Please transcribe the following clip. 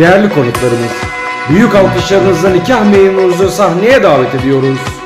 değerli konuklarımız. Büyük alkışlarınızla nikah memurumuzu sahneye davet ediyoruz.